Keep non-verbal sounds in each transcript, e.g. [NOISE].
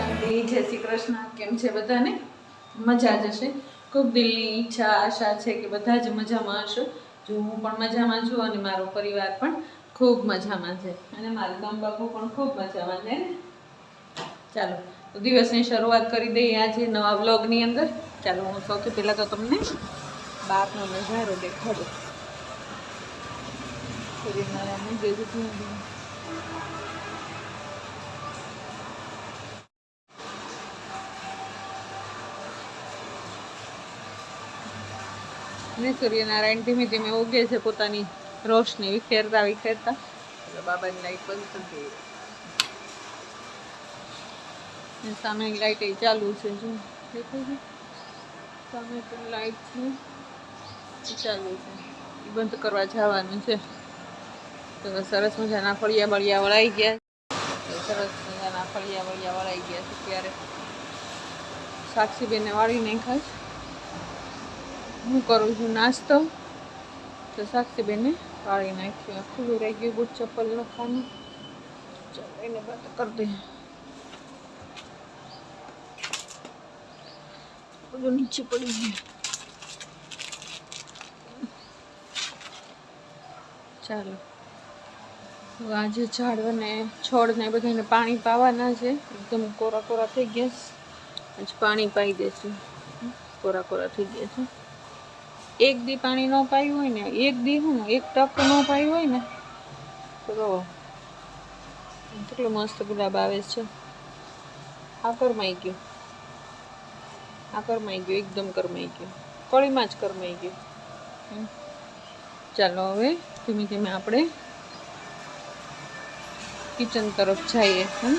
શાંતિ. જય શ્રી કૃષ્ણ. કેમ છે બધાને? મજા જ હશે. ખૂબ દિલની ઈચ્છા, આશા છે કે બધા જ મજામાં હશો. જો હું પણ મજામાં છું અને મારો પરિવાર પણ ખૂબ મજામાં છે. અને મારા ગામ બાપુ પણ ખૂબ મજામાં છે ચાલો, તો દિવસની શરૂઆત કરી દઈએ આજે નવા વ્લોગની અંદર. ચાલો, હું સૌથી પહેલાં તો તમને બહારનો નજારો દેખાડું. સૂર્યનારાયણને જય ને સૂર્યનારાયણ ધીમે ધીમે ઉગે છે પોતાની રોશની વિખેરતા વિખેરતા. બાબાની લાઈટ બંધ દઈએ સામે લાઈટ એ ચાલુ છે જો. દેખાય છે? સામે પણ લાઈટ છે. ચાલુ છે. એ બંધ કરવા જવાનું છે. તો સરસ મજાના ફળિયા બળિયા વળાઈ ગયા સરસ મજાના ફળિયા બળિયા વળાઈ ગયા છે ત્યારે. સાક્ષીબેને વાળી નાખ્યા છે હું કરું છું નાસ્તો. તો સાક્ષીબેને પાળી નાખ્યું. આખું વેરાઈ ગયું બુટ ચપ્પલ લખવાનું ચાલો એને બંધ કરી દે બધું નીચે પડી ગયું. ચાલો. આજે અને છોડને બધાને પાણી પાવાના છે. એકદમ કોરા કોરા થઈ ગયા પછી પાણી પાઈ દેશું. કોરા કોરા થઈ ગયા છે. એક દી પાણી ન પાયું હોય ને, એક દી હું, એક ટક ન પાયું હોય ને, તો કેટલું મસ્ત ગુલાબ આવે છે. આ કરમાઈ ગયું. આ કરમાઈ ગયું, એકદમ કરમાઈ ગયું. કળીમાં જ કરમાઈ ગયું. ચાલો હવે, ધીમે ધીમે આપણે કિચન તરફ જઈએ. હમ.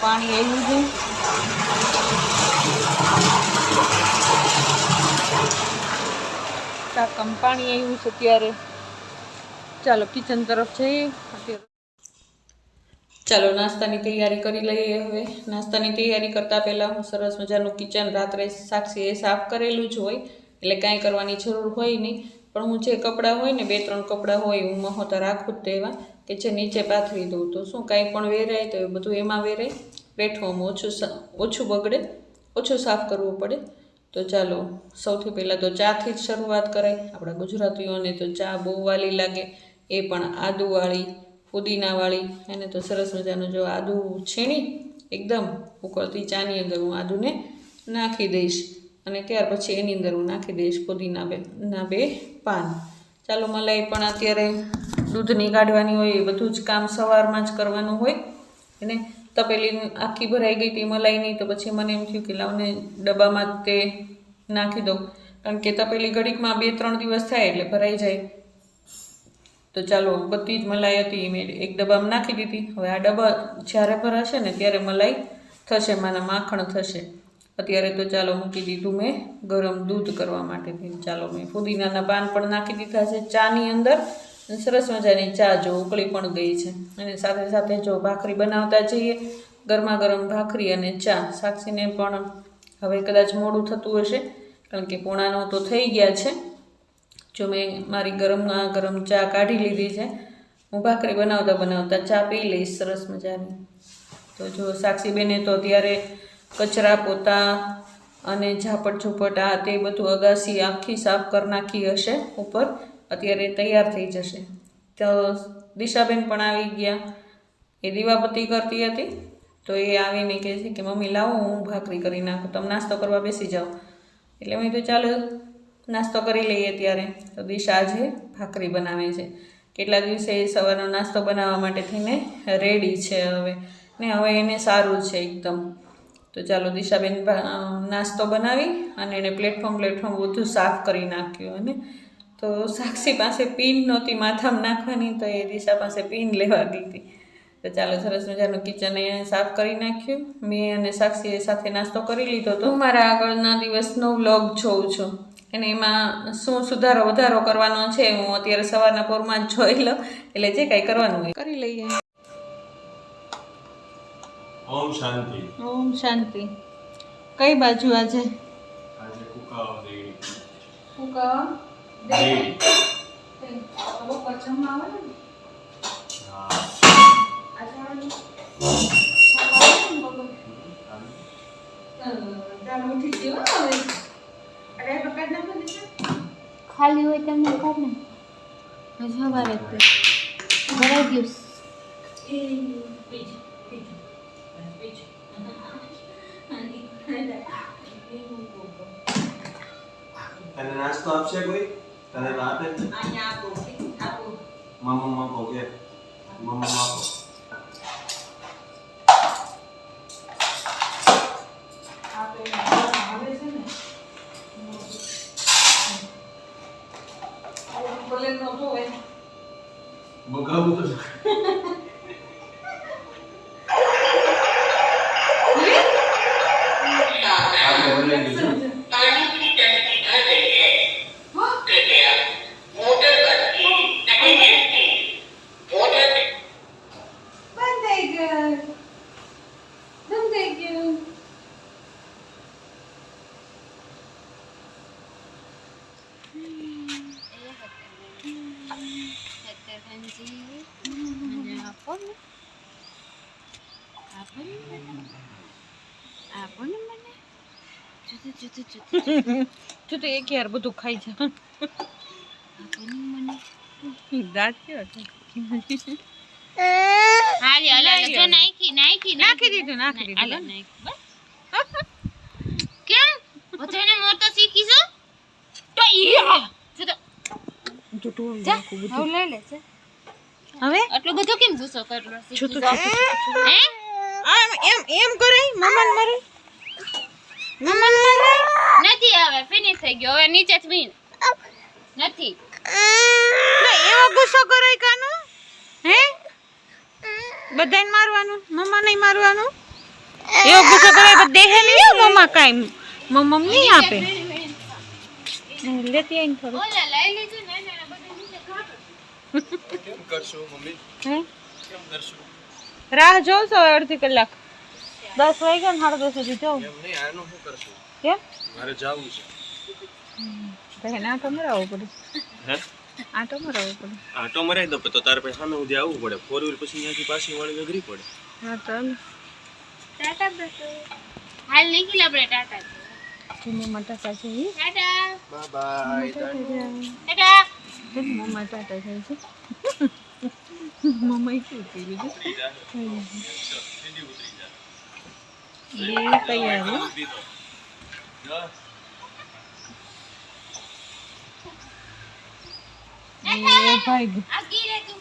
પાણી આવ્યું છે. ટાંકામાં પાણી આવ્યું છે ત્યારે. ચાલો કિચન તરફ જઈએ. ચાલો, નાસ્તાની તૈયારી કરી લઈએ હવે. નાસ્તાની તૈયારી કરતાં પહેલાં હું સરસ મજાનું કિચન રાત્રે સાક્ષી એ સાફ કરેલું જ હોય, એટલે કાંઈ કરવાની જરૂર હોય નહીં. પણ હું જે કપડાં હોય ને, બે ત્રણ કપડાં હોય, હું મહોતા રાખું જ તેવા કે જે નીચે પાથરી દઉં. તો શું, કાંઈ પણ વેરાય તો એ બધું એમાં વેરાય. પ્લેટફોર્મ ઓછું ઓછું બગડે, ઓછું સાફ કરવું પડે. તો ચાલો, સૌથી પહેલાં તો ચાથી જ શરૂઆત કરાય. આપણા ગુજરાતીઓને તો ચા બહુ વાલી લાગે. એ પણ આદુવાળી ફુદીનાવાળી એને તો સરસ મજાનું જો આદુ છીણી એકદમ ઉકળતી ચાની અંદર હું આદુને નાખી દઈશ. અને ત્યાર પછી એની અંદર હું નાખી દઈશ પુદીના બે, ના બે પાન. ચાલો, મલાઈ પણ અત્યારે દૂધની કાઢવાની હોય એ બધું જ કામ સવારમાં જ કરવાનું હોય. એને તપેલી આખી ભરાઈ ગઈ હતી મલાઈની, તો પછી મને એમ થયું કે લાવને ડબ્બામાં તે નાખી દઉં. કારણ કે તપેલી ઘડીકમાં બે, ત્રણ દિવસ થાય એટલે ભરાઈ જાય. તો ચાલો, બધી જ મલાઈ હતી, મેં એક ડબ્બામાં નાખી દીધી. હવે આ ડબ્બા જ્યારે ભરાશે ને ત્યારે મલાઈ થશે, માના માખણ થશે. અત્યારે તો ચાલો મૂકી દીધું મેં ગરમ દૂધ કરવા માટે. ચાલો, મેં ફુદીનાના પાન પણ નાખી દીધા છે ચાની અંદર. સરસ મજાની ચા જો ઉકળી પણ ગઈ છે. અને સાથે સાથે જો ભાખરી બનાવતા જઈએ, ગરમા ગરમ ભાખરી અને ચા સાક્ષીને પણ હવે કદાચ મોડું થતું હશે, કારણ કે પોણાનો તો થઈ ગયા છે. જો મેં મારી ગરમમાં ગરમ ચા કાઢી લીધી છે, હું ભાખરી બનાવતા બનાવતા ચા પી લઈશ સરસ મજાની. તો જો સાક્ષીબેને તો ત્યારે કચરા પોતા અને ઝાપટ ઝૂપટ આ તે બધું અગાસી આખી સાફ કરી નાખી હશે ઉપર. અત્યારે તૈયાર થઈ જશે. તો દિશાબેન પણ આવી ગયા. એ દીવાબત્તી કરતી હતી. તો એ આવીને કહે છે કે, મમ્મી, લાવો, હું ભાખરી કરી નાખું. તમે નાસ્તો કરવા બેસી જાઓ. એટલે મેં તો ચાલો, નાસ્તો કરી લઈએ ત્યારે. તો દિશા આજે ભાખરી બનાવે છે. કેટલા દિવસે એ સવારનો નાસ્તો બનાવવા માટે થઈને રેડી છે હવે. ને હવે એને સારું છે એકદમ. તો ચાલો, દિશાબેન નાસ્તો બનાવી અને એને પ્લેટફોર્મ પ્લેટફોર્મ બધું સાફ કરી નાખ્યું અને તો સાક્ષી પાસે પિન નહોતી માથામાં નાખવાની તો એ દિશા પાસે પિન લેવા દીધી તો ચાલો સરસ મજાનું કિચન અહીંયા સાફ કરી નાખ્યું. મેં અને સાક્ષીએ સાથે નાસ્તો કરી લીધો તો મારા આગળના દિવસનો વ્લોગ જોઉં છું. અને એમાં શું સુધારો વધારો કરવાનો છે હું અત્યારે સવારના પોરમાં જ જોઈ લઉં. એટલે જે કાંઈ કરવાનું હોય કરી લઈએ. ઓમ શાંતિ. ઓમ શાંતિ. કઈ બાજુ આજે? આજે કુકાઓ ડી તો પચમ માં આવે ને હા આ જાણું ખાલી હોય તેમને ઉતાર ને હજુ વારે ભરાઈ ગયું તને નાસ્તો આપશે કોઈ તને તો આપે જ ને મમ્મા માપો કે મમ્મા માપો બગાવું તો આપણે બનાવી દીધું બંધ થઈ ગયું બંધ થઈ ગયું તું તો એક યાર બધું ખાઈ જા. દાંત કેવા છે. હાલી હાલ હાલ જો નાખી નાખી નાખી. દીધું નાખી દીધું નાખી. બસ. કેમ? બધાને મોટો શીખીશું તો ઈ જો તો. જા હવે લઈ લે છે હવે? આટલો બધો કેમ ગુસ્સો કરલો? જો તો હે? એમ એમ કરે મારે મમ્માને મારે. નથી હવે ફિનિશ થઈ ગયો. હવે નીચે થઈને નથી. એવો ગુસ્સો કરો કાનો હે? બધાને મારવાનું મમ્મા નહીં મારવાનું? એવો ગુસ્સો કરે તો દેહે નહીં મમ્મા કાંઈ. મમ્મા નહીં આપે. લેતી આવીને થોડું ઓલા લઈ લેજો ને ને બધું નીચે કાઢો. કેમ કરશું મમ્મી? હે? કેમ કરશું? રાહ જોશો હવે અડધી કલાક? દસ વાગ્યા ને સાડા દસ સુધી જવું નહીં આનું શું કરશું? કેમ? મારે જવું છે. બહેન આટો મરાવવો પડે. હે? આટો મરાવવો પડે. આટો મરાઈ દો તો તારે પછી સામે સુધી આવવું પડે. ફોર વ્હીલ પછી અહીંયાથી પાછી વાળી અઘરી પડે. હા ચાલ ટાટા બેસો હાલ નીકળી આપણે ટાટા. મમ્મા ટાટા છે ટાટા. બાય ટાટા મમ્મા ટાટા. જાય છે મમ્મા શું કહી બે તૈયાર. એ ભાઈ ગયું. આ ગીરે તું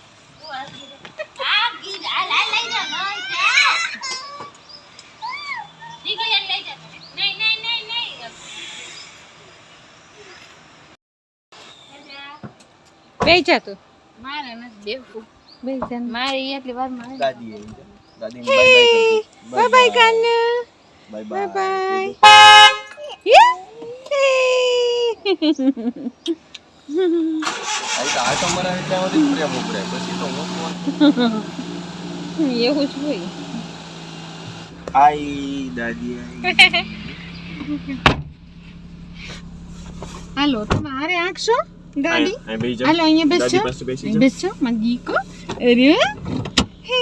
તું આ હાલ, લઈ જા. નહીં, જા. નીકળી લઈ જા. નહીં, નહીં, નહીં, નહીં. ટાટા. બેહી જા તું મારે નથી દેવું બેહી જા ને. મારે એટલી વાર મારે દાદી દાદી બાય બાય કરતી બાય બાય બાય એવું જ હોય આઈ દાદી આઈ હાલો તમે હારે આંકશો ગાડી. હાલો અહીંયા બેસજો. બેસજો મગીકો અરે! હે!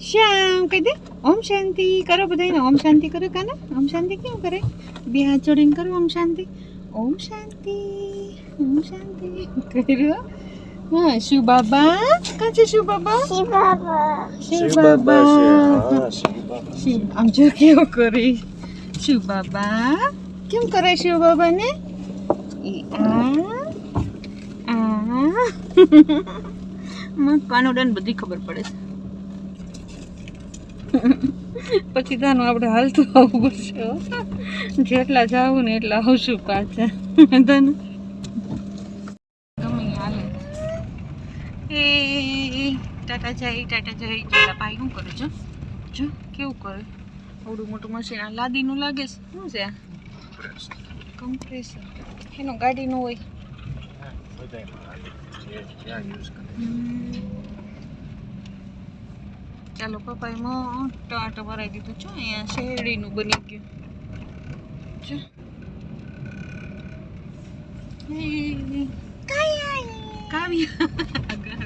શ્યામ કહી દે. ઓમ શાંતિ. કરો બધાને ઓમ શાંતિ કરો કાના. ઓમ શાંતિ કેમ કરે? બે હાથ જોડીને કરો ઓમ શાંતિ. ઓમ શાંતિ. ઓમ શાંતિ. કર્યું હા? શિવ બાબા? કાં છે શિવ બાબા? શિવ બાબા? શિવ બાબા શિવ આમ જો કેવો કરે? શિવ બાબા? કેમ કરે શિવ બાબાને? આ આ. [LAUGHS] મકાનો ડન બધી ખબર પડે છે. [LAUGHS] પછી તાનું આપણે હાલતું આવવું પડશે જેટલા જાવું ને એટલા આવશું પાછા. તને? એ ટાટા જાય ટાટા જાય. જોલા ભાઈ શું કરે છે જો કેવું કરે? આવડું મોટું મશીન આ લાદીનું લાગે છે. શું છે કમ્પ્રેસર એનો ગાડીનું હોય. ચાલો, પપ્પાએ મોટો આટો ભરાઈ દીધો છો, અહીંયા શેરડીનું બની ગયું. જો. કાવ્યા.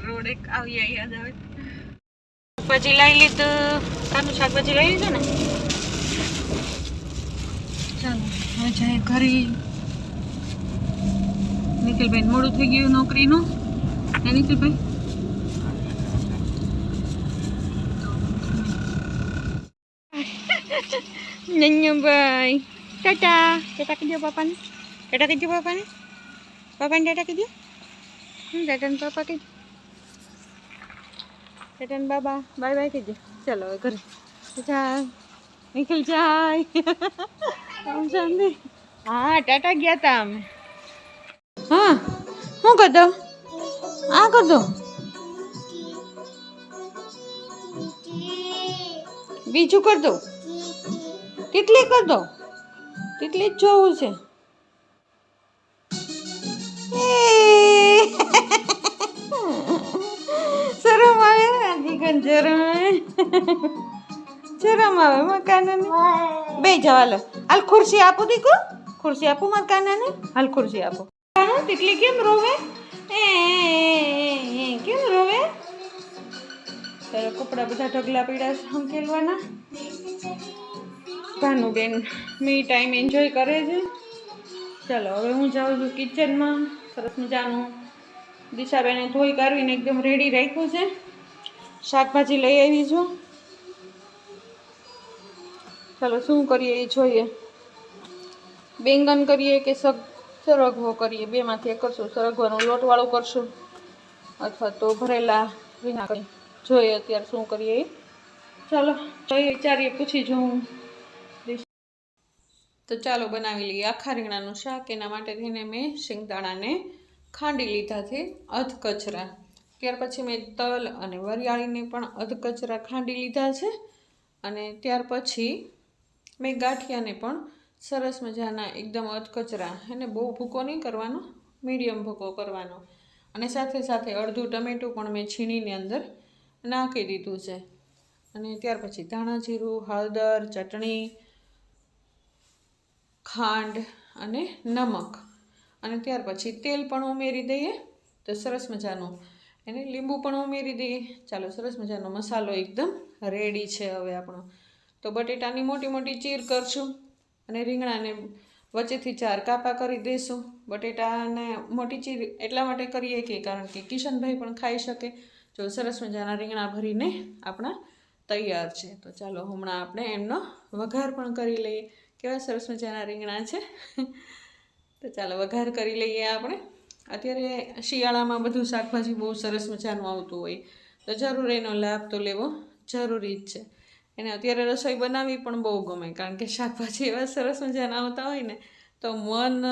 રોડે કાવ્યા યાદ આવે. શાકભાજી લઈ લીધું. કાનું શાકભાજી લઈ લીધું ને? ચાલો હવે જાય નિખિલભાઈ મોડું થઈ ગયું નોકરીનું. નિખિલભાઈ? નન્યાભાઈ ટાટા ટાટા કીધો પાપાને ટાટા કીધો પાપાને પાપાને ટાટા કીધો હમ ટાટા ને પાપા કીધું ટાટા ને બાબા બાય બાય કીધું ચાલો હવે ઘરે જા નિખિલ જાય આમ શાંતિ હા ટાટા ગયા તા અમે હા શું કરતો આ કરતો બીજું કરતો કેટલી કરતો કેટલી જ જોવું છે. શરમ આવે હકીકત શરમ આવે? શરમ આવે મકાનને બે જવા લો હાલ ખુરશી આપો દીકુ ખુરશી આપો મકાનને હાલ ખુરશી આપો. તેટલી કેમ રોવે? એ, કેમ રોવે? તારા કપડા બધા ઢગલા પીડા સંકેલવાના ભાનુબેન મી ટાઈમ એન્જોય કરે છે. ચાલો, હવે હું જાઉં છું કિચનમાં. સરસ મજાનું દિશાબેને ધોઈ કાઢીને એકદમ રેડી રાખ્યું છે. શાકભાજી લઈ આવી છું. ચાલો, શું કરીએ એ જોઈએ. બેંગન કરીએ કે સગ, સરગવો કરીએ? બેમાંથી એક કરશું, સરગવાનું લોટવાળું કરશું. અથવા તો ભરેલા વિના જોઈએ અત્યારે શું કરીએ એ. ચાલો, જોઈએ, વિચારીએ, પૂછી જોઉં. તો ચાલો બનાવી લઈએ આખા રીંગણાનું શાક. એના માટે થઈને મેં શિંગદાણાને ખાંડી લીધા છે અધ ત્યાર પછી મેં તલ અને વરિયાળીને પણ અધકચરા ખાંડી લીધા છે. અને ત્યાર પછી મેં ગાંઠિયાને પણ સરસ મજાના એકદમ અધકચરા એને બહુ ભૂકો નહીં કરવાનો, મીડિયમ ભૂકો કરવાનો. અને સાથે સાથે અડધું ટમેટું પણ મેં છીણીને અંદર નાખી દીધું છે. અને ત્યાર પછી ધાણા જીરું, હળદર, ચટણી ખાંડ અને નમક. અને ત્યાર પછી તેલ પણ ઉમેરી દઈએ તો સરસ મજાનું. એને લીંબુ પણ ઉમેરી દઈએ. ચાલો, સરસ મજાનો મસાલો એકદમ રેડી છે હવે આપણો. તો બટેટાની મોટી મોટી ચીર કરશું અને રીંગણાને વચ્ચેથી ચાર કાપા કરી દઈશું બટેટાને મોટી ચીર એટલા માટે કરીએ કે, કારણ કે કિશનભાઈ પણ ખાઈ શકે. જો સરસ મજાના રીંગણા ભરીને આપણા તૈયાર છે. તો ચાલો, હમણાં આપણે એમનો વઘાર પણ કરી લઈએ. કેવા સરસ મજાના રીંગણા છે. તો ચાલો વઘાર કરી લઈએ આપણે. અત્યારે શિયાળામાં બધું શાકભાજી બહુ સરસ મજાનું આવતું હોય. તો જરૂર એનો લાભ તો લેવો જરૂરી જ છે. એને અત્યારે રસોઈ બનાવવી પણ બહુ ગમે, કારણ કે શાકભાજી એવા સરસ મજાના આવતા હોય ને, તો મન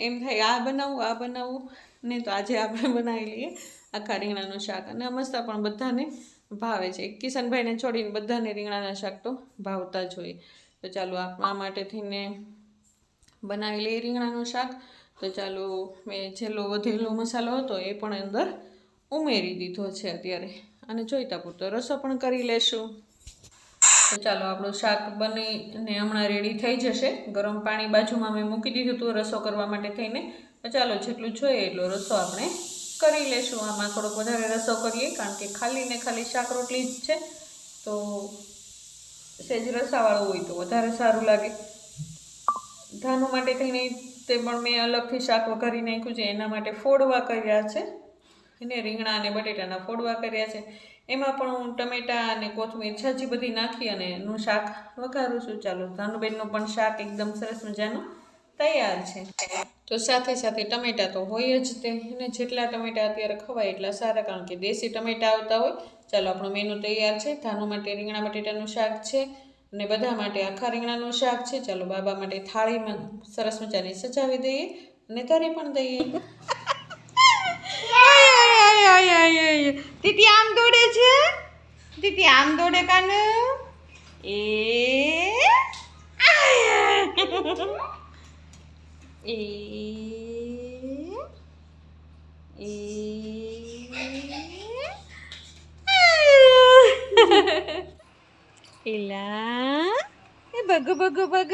એમ થાય, આ બનાવવું આ બનાવવું ને તો આજે આપણે બનાવી લઈએ આખા રીંગણાનું શાક. અને અમસ્તા પણ બધાને ભાવે છે. કિશનભાઈને છોડીને બધાને રીંગણાના શાક તો ભાવતા જ હોય. તો ચાલો આપણા માટે થઈને બનાવી લઈએ રીંગણાનું શાક. તો ચાલો મેં છેલ્લો વધેલો મસાલો હતો એ પણ અંદર ઉમેરી દીધો છે અત્યારે. અને જોઈતા પૂરતો રસો પણ કરી લેશું. તો ચાલો આપણું શાક બનીને હમણાં રેડી થઈ જશે. ગરમ પાણી બાજુમાં મેં મૂકી દીધું હતું રસો કરવા માટે થઈને. તો ચાલો જેટલું જોઈએ એટલો રસો આપણે કરી લેશું. આમાં થોડોક વધારે રસો કરીએ કારણ કે ખાલી ને ખાલી શાક રોટલી જ છે. તો સેજ રસાવાળું હોય તો વધારે સારું લાગે. ધાનું માટે થઈને તે પણ મેં અલગથી શાક વઘારી નાખ્યું છે. એના માટે ફોડવા કર્યા છે. અને રીંગણા અને બટેટાના ફોડવા કર્યા છે. એમાં પણ હું ટમેટાં અને કોથમીર છાજી બધી નાખી અને એનું શાક વઘારું છું. ચાલો, ધાનુબેનનું પણ શાક એકદમ સરસ મજાનું તૈયાર છે. તો સાથે સાથે ટમેટાં તો હોય જ તે. અને જેટલા ટમેટાં અત્યારે ખવાય એટલા સારા, કારણ કે દેશી ટમેટાં આવતા હોય. ચાલો, આપણો મેનુ તૈયાર છે. ધાનો માટે, રીંગણા બટેટાનું શાક છે અને બધા માટે આખા રીંગણાનું શાક છે. ચાલો, બાબા માટે થાળીમાં સરસ મજાની સજાવી દઈએ અને ધરી પણ દઈએ. દીદી, આમ દોડે છે? દીદી, આમ દોડે કાન? એ. એ એલા એ બગ બગ બગ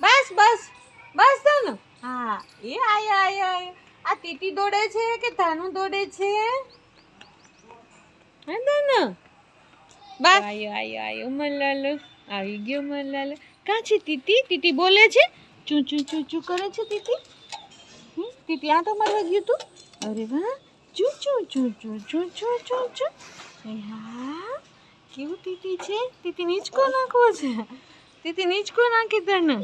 બસ બસ બસ તને હા, એ આયા આયા આયા. આ તીતી દોડે છે કે ધાનું દોડે છે? હા તને બસ. આયો આયો આયો મલાલો આવી ગયો મલાલો কাছে তিতি তিতি બોલે છે ચૂચું ચૂચું કરે છે তিતી હમ તીતી આંટો મારવા ગયું તું અરે વાહ ચૂચું ચૂચું ચૂચું ચૂચું હા કેવું તીતી છે તીતી નીચકો નાખવો છે તીતી નીચકો નાખે તને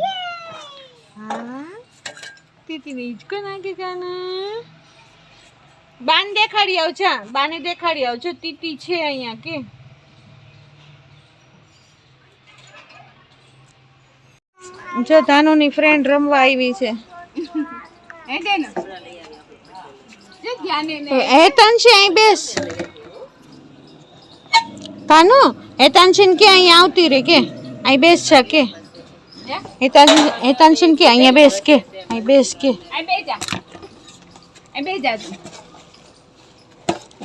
હા તીતી નીચકો નાખે તને બાન દેખાડી આવજો બાને દેખાડી આવજો તીતી છે અહીંયા કે જો ધાનુની ફ્રેન્ડ રમવા આવી છે. હેતાંશી અહીં બેસ. કાનુ હેતાંશીન કે અહીંયા આવતી રે કે? અહીં બેસ છે કે? હેતાંશી હેતાંશીન કે? અહીંયા બેસ કે? અહીં બેસ કે?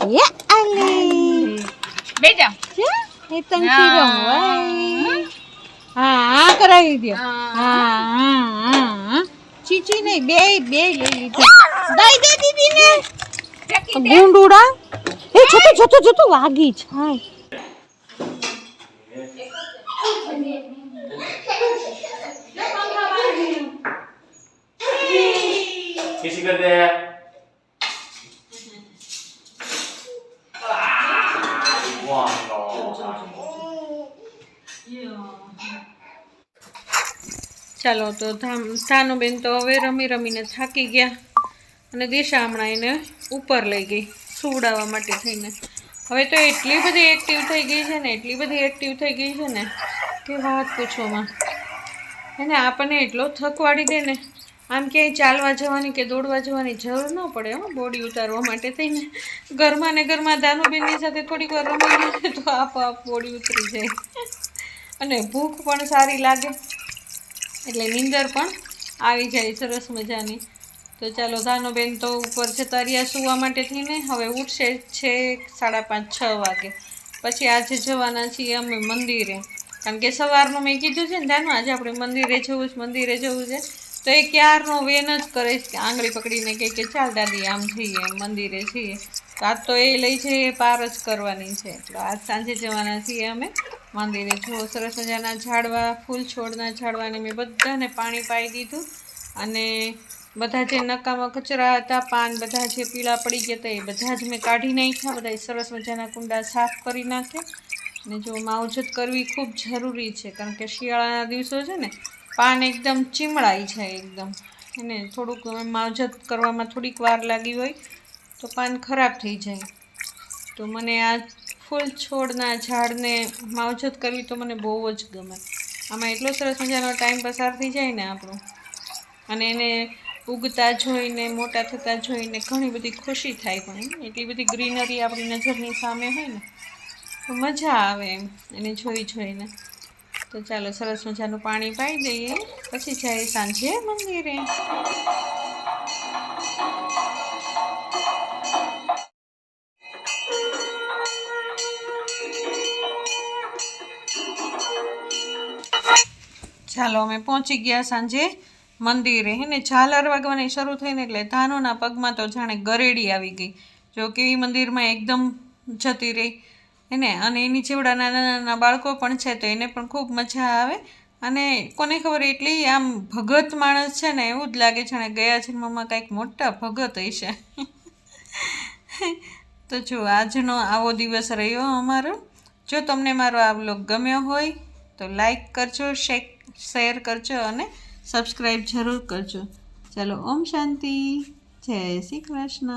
બેજા આલે. જા. રમવાય હા હા કરાવી દો હા હા હા હા ચીચી નહીં બે બે લઈ લીધી દઈ દે દીદીને ગુંડુડા એ જતો જતો જતો વાગી જાય किसी कर दे ચાલો, તો ધાનુબેન તો હવે રમી રમીને થાકી ગયા અને દિશા હમણાં એને ઉપર લઈ ગઈ, સુવડાવવા માટે થઈને. હવે તો એટલી બધી એક્ટિવ થઈ ગઈ છે ને, એટલી બધી એક્ટિવ થઈ ગઈ છે ને, કે વાત પૂછોમાં. એને આપણને એટલો થકવાડી દે ને, આમ ક્યાંય ચાલવા જવાની કે દોડવા જવાની જરૂર ન પડે હો, બોડી ઉતારવા માટે થઈને. ઘરમાં ને ઘરમાં દાનુબેનની સાથે થોડીક વાર રમી તો આપોઆપ બોડી ઉતરી જાય. અને ભૂખ પણ સારી લાગે. એટલે નીંદર પણ આવી જાય સરસ મજાની. તો ચાલો ધાનુબેન તો ઉપર જતા રહ્યા સુવા માટે થઈને. હવે ઉઠશે છે સાડા પાંચ, છ વાગે. પછી આજે જવાના છીએ અમે મંદિરે. કારણ કે સવારનું મેં કીધું છે ને ધાનું, આજે આપણે મંદિરે જવું છે, મંદિરે જવું છે. તો એ ક્યારનો વેન જ કરે છે આંગળી પકડીને કહે કે ચાલ દાદી આમ જઈએ, મંદિરે છીએ તો આજ તો એ લઈ જઈએ પાર જ કરવાની છે. એટલે આજ સાંજે જવાના છીએ અમે. મંદિરે જો સરસ મજાના ઝાડવા, ફૂલ છોડના ઝાડવાને મેં બધાને પાણી પાઈ દીધું. અને બધા જે નકામા કચરા હતા, પાન બધા જે પીળા પડી ગયા હતા, એ બધા જ મેં કાઢી નાખ્યા. બધા સરસ મજાના કુંડા સાફ કરી નાખ્યા. અને જો માવજત કરવી ખૂબ જરૂરી છે, કારણ કે શિયાળાના દિવસો છે ને, પાન એકદમ ચીમળાઈ જાય એકદમ. એને થોડુંક માવજત કરવામાં થોડીક વાર લાગી હોય, તો પાન ખરાબ થઈ જાય. તો મને આ ફૂલ છોડના ઝાડને માવજત કરવી તો મને બહુ જ ગમે. આમાં એટલો સરસ મજાનો ટાઈમ પસાર થઈ જાય ને આપણો. અને એને ઉગતા જોઈને, મોટા થતા જોઈને ઘણી બધી ખુશી થાય પણ એટલી બધી ગ્રીનરી આપણી નજરની સામે હોય ને, તો મજા આવે એમ એને જોઈ જોઈને. તો ચાલો સરસ મજાનું પાણી પાઈ દઈએ. પછી જાય સાંજે મંદિરે. ચાલો અમે પહોંચી ગયા સાંજે મંદિરે. હે ને, ઝાલર વાગવાની શરૂ થઈને એટલે ધાનુના પગમાં તો જાણે ગરેડી આવી ગઈ. જો કેવી મંદિરમાં એકદમ જતી રહી. એને અને એની જેવડા નાના નાના બાળકો પણ છે તો એને પણ ખૂબ મજા આવે. અને કોને ખબર એટલી આમ ભગત માણસ છે ને, એવું જ લાગે ને ગયા જન્મમાં કંઈક મોટા ભગત હશે. તો જો, આજનો આવો દિવસ રહ્યો અમારો. જો તમને મારો આ બ્લોગ ગમ્યો હોય તો લાઈક કરજો, શેક શેર કરજો અને સબસ્ક્રાઈબ જરૂર કરજો. ચાલો ઓમ શાંતિ. જય શ્રી કૃષ્ણ.